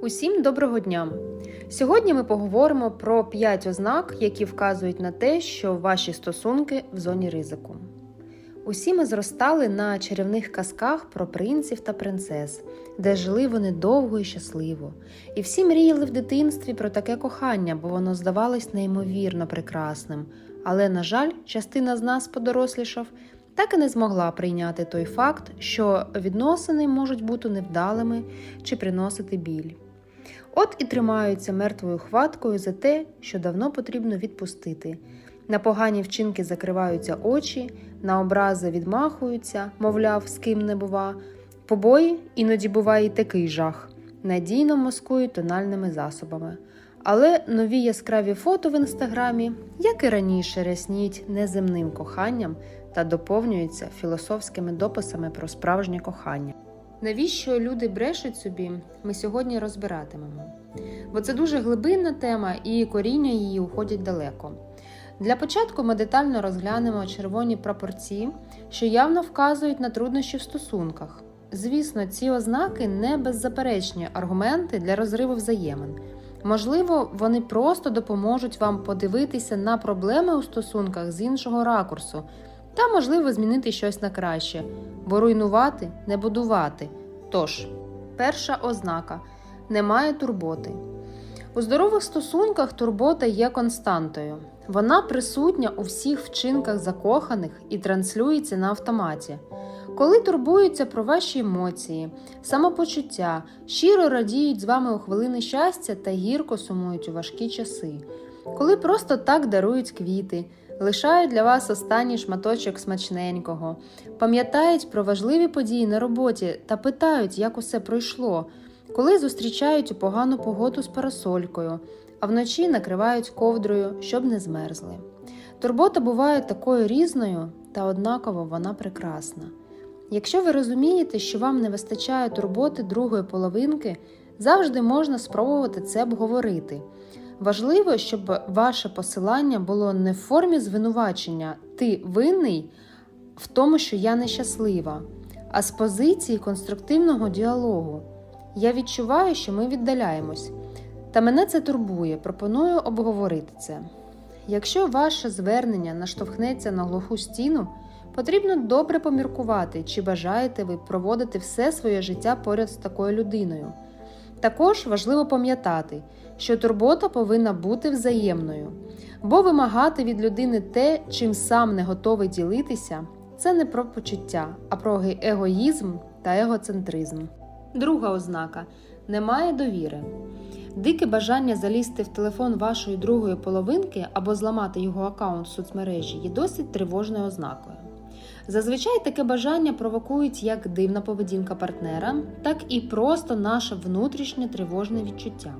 Усім доброго дня! Сьогодні ми поговоримо про 5 ознак, які вказують на те, що ваші стосунки в зоні ризику. Усі ми зростали на чарівних казках про принців та принцес, де жили вони довго і щасливо. І всі мріяли в дитинстві про таке кохання, бо воно здавалось неймовірно прекрасним. Але, на жаль, частина з нас, подорослішав, так і не змогла прийняти той факт, що відносини можуть бути невдалими чи приносити біль. От і тримаються мертвою хваткою за те, що давно потрібно відпустити. На погані вчинки закриваються очі, на образи відмахуються, мовляв, з ким не бува. Побої іноді буває і такий жах, надійно маскують тональними засобами. Але нові яскраві фото в інстаграмі, як і раніше, рясніть неземним коханням та доповнюються філософськими дописами про справжнє кохання. Навіщо люди брешуть собі, ми сьогодні розбиратимемо. Бо це дуже глибинна тема і коріння її уходять далеко. Для початку ми детально розглянемо червоні прапорці, що явно вказують на труднощі в стосунках. Звісно, ці ознаки не беззаперечні аргументи для розриву взаємин. Можливо, вони просто допоможуть вам подивитися на проблеми у стосунках з іншого ракурсу та, можливо, змінити щось на краще, бо руйнувати не будувати. Тож, перша ознака немає турботи. У здорових стосунках турбота є константою. Вона присутня у всіх вчинках закоханих і транслюється на автоматі. Коли турбуються про ваші емоції, самопочуття, щиро радіють з вами у хвилини щастя та гірко сумують у важкі часи, коли просто так дарують квіти, лишають для вас останній шматочок смачненького, пам'ятають про важливі події на роботі та питають, як усе пройшло, коли зустрічають у погану погоду з парасолькою, а вночі накривають ковдрою, щоб не змерзли. Турбота буває такою різною, та однаково вона прекрасна. Якщо ви розумієте, що вам не вистачає турботи другої половинки, завжди можна спробувати це обговорити. Важливо, щоб ваше посилання було не в формі звинувачення ти винний в тому, що я нещаслива, а з позиції конструктивного діалогу. Я відчуваю, що ми віддаляємось. Та мене це турбує, пропоную обговорити це. Якщо ваше звернення наштовхнеться на глуху стіну, потрібно добре поміркувати, чи бажаєте ви проводити все своє життя поряд з такою людиною. Також важливо пам'ятати, що турбота повинна бути взаємною, бо вимагати від людини те, чим сам не готовий ділитися, це не про почуття, а про егоїзм та егоцентризм. Друга ознака немає довіри. Дике бажання залізти в телефон вашої другої половинки або зламати його аккаунт в соцмережі є досить тривожною ознакою. Зазвичай таке бажання провокують як дивна поведінка партнера, так і просто наше внутрішнє тривожне відчуття.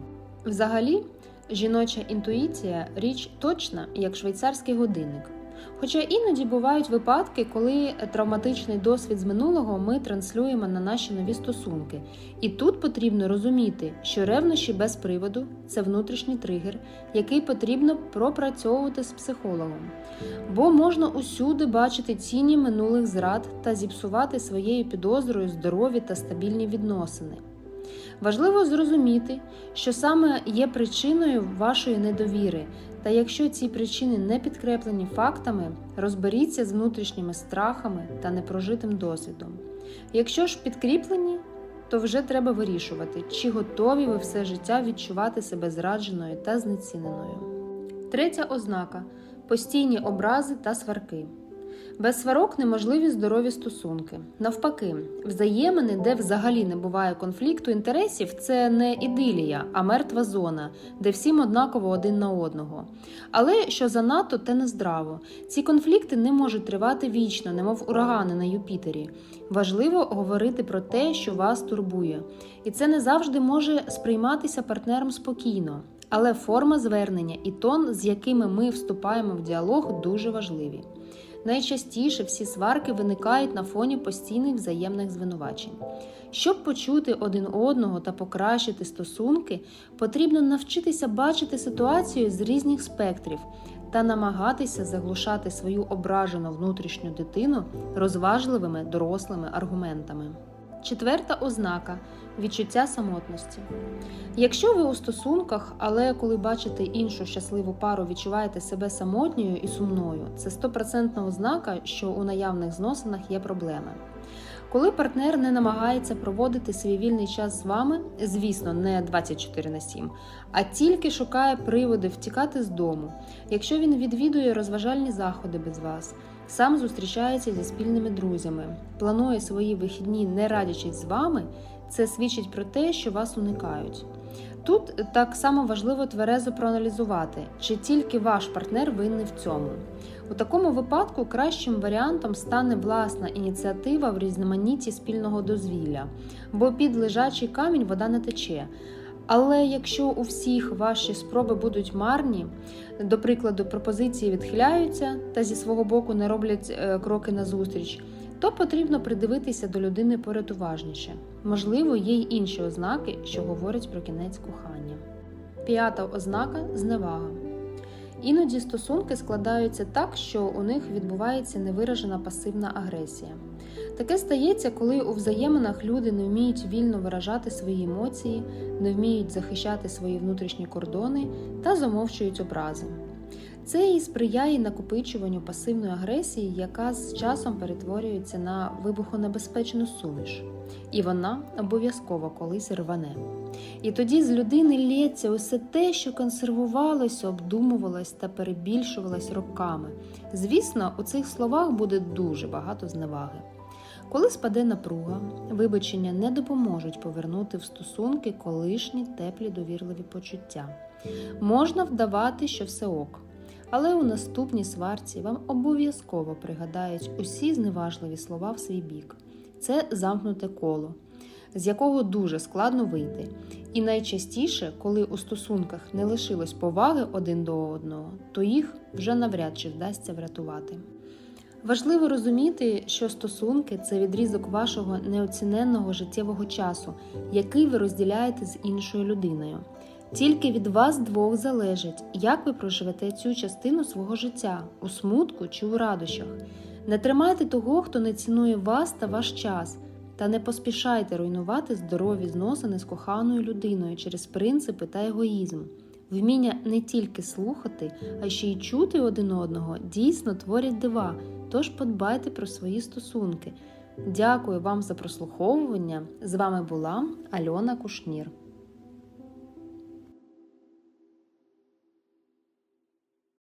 Взагалі, жіноча інтуїція річ точна, як швейцарський годинник. Хоча іноді бувають випадки, коли травматичний досвід з минулого ми транслюємо на наші нові стосунки, і тут потрібно розуміти, що ревнощі без приводу це внутрішній тригер, який потрібно пропрацьовувати з психологом. Бо можна усюди бачити ціні минулих зрад та зіпсувати своєю підозрою здорові та стабільні відносини. Важливо зрозуміти, що саме є причиною вашої недовіри, та якщо ці причини не підкреплені фактами, розберіться з внутрішніми страхами та непрожитим досвідом. Якщо ж підкріплені, то вже треба вирішувати, чи готові ви все життя відчувати себе зрадженою та знеціненою. Третя ознака постійні образи та сварки. Без сварок неможливі здорові стосунки. Навпаки, взаємини, де взагалі не буває конфлікту інтересів, це не ідилія, а мертва зона, де всім однаково один на одного. Але що занадто, те нездраво. Ці конфлікти не можуть тривати вічно, немов урагани на Юпітері. Важливо говорити про те, що вас турбує, і це не завжди може сприйматися партнером спокійно. Але форма звернення і тон, з якими ми вступаємо в діалог, дуже важливі. Найчастіше всі сварки виникають на фоні постійних взаємних звинувачень. Щоб почути один одного та покращити стосунки, потрібно навчитися бачити ситуацію з різних спектрів та намагатися заглушати свою ображену внутрішню дитину розважливими дорослими аргументами. Четверта ознака відчуття самотності. Якщо ви у стосунках, але коли бачите іншу щасливу пару, відчуваєте себе самотньою і сумною, це стопроцентна ознака, що у наявних зносинах є проблеми. Коли партнер не намагається проводити свій вільний час з вами, звісно, не 24 на 7, а тільки шукає приводи втікати з дому, якщо він відвідує розважальні заходи без вас, сам зустрічається зі спільними друзями, планує свої вихідні, не радячись з вами, це свідчить про те, що вас уникають. Тут так само важливо тверезо проаналізувати, чи тільки ваш партнер винний в цьому. У такому випадку кращим варіантом стане власна ініціатива в різноманітті спільного дозвілля, бо під лежачий камінь вода не тече. Але якщо у всіх ваші спроби будуть марні, до прикладу, пропозиції відхиляються та зі свого боку не роблять е, кроки назустріч, то потрібно придивитися до людини поряд уважніше. Можливо, є й інші ознаки, що говорять про кінець кохання. П'ята ознака зневага. Іноді стосунки складаються так, що у них відбувається невиражена пасивна агресія. Таке стається, коли у взаєминах люди не вміють вільно виражати свої емоції, не вміють захищати свої внутрішні кордони та замовчують образи. Це і сприяє накопичуванню пасивної агресії, яка з часом перетворюється на вибухонебезпечну суміш, і вона обов'язково колись рване. І тоді з людини лється усе те, що консервувалося, обдумувалось та перебільшувалось роками. Звісно, у цих словах буде дуже багато зневаги. Коли спаде напруга, вибачення не допоможуть повернути в стосунки колишні теплі довірливі почуття. Можна вдавати, що все ок. Але у наступній сварці вам обов'язково пригадають усі зневажливі слова в свій бік. Це замкнуте коло, з якого дуже складно вийти. І найчастіше, коли у стосунках не лишилось поваги один до одного, то їх вже навряд чи вдасться врятувати. Важливо розуміти, що стосунки це відрізок вашого неоціненного життєвого часу, який ви розділяєте з іншою людиною. Тільки від вас двох залежить, як ви проживете цю частину свого життя у смутку чи у радощах. Не тримайте того, хто не цінує вас та ваш час, та не поспішайте руйнувати здорові зносини з коханою людиною через принципи та егоїзм. Вміння не тільки слухати, а ще й чути один одного дійсно творять дива, тож подбайте про свої стосунки. Дякую вам за прослуховування. З вами була Альона Кушнір.